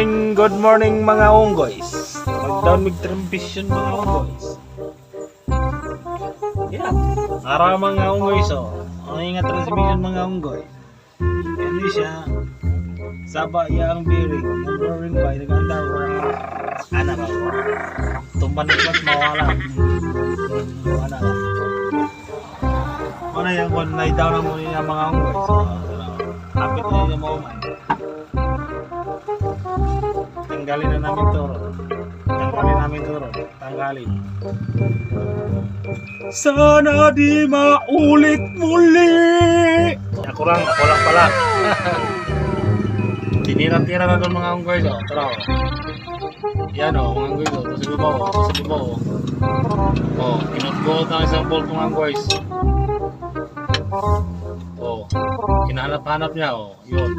morning, good morning mga unggoys. Mag-down mig transition mga unggoys. Yeah. Para mga unggoys oh. Ang ingat transmission mga unggoy. Hindi siya saba iya ang bearing. Ang bearing ba nag-andar ana ba? Tumban mas mawala. Ba? Ano yung kung lay down yung mga unggoy. So, kapit na yung mga. Tanggalin na namin turo. Tanggalin namin turo. Tanggalin. Sana di maulit muli. Ako lang, ako lang pala. Tinira-tira na doon mga unggoy. So, tara o. Yan o, mga unggoy. So, sa libaw. Sa libaw o. O, kinutbuhot ng isang bolt mga unggoy. O, kinahanap-hanap niya o. Yun.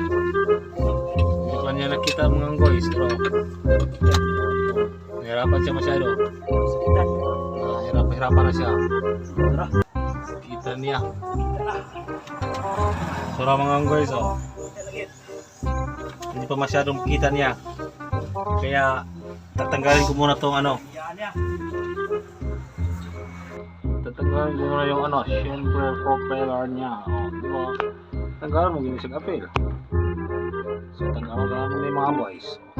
Nakita mga unggoy. Pero, nahirapan siya masyado. Ah, hirap-hirapan na siya. Kita niya. Sura mga unggoy so. Hindi pa masyadong kita niya. Kaya tatanggalin ko muna tong ano. Tatanggalin ko muna yung ano, syempre propeller niya. O, di ba? Tanggalin mo gini sa apel. So tanggalin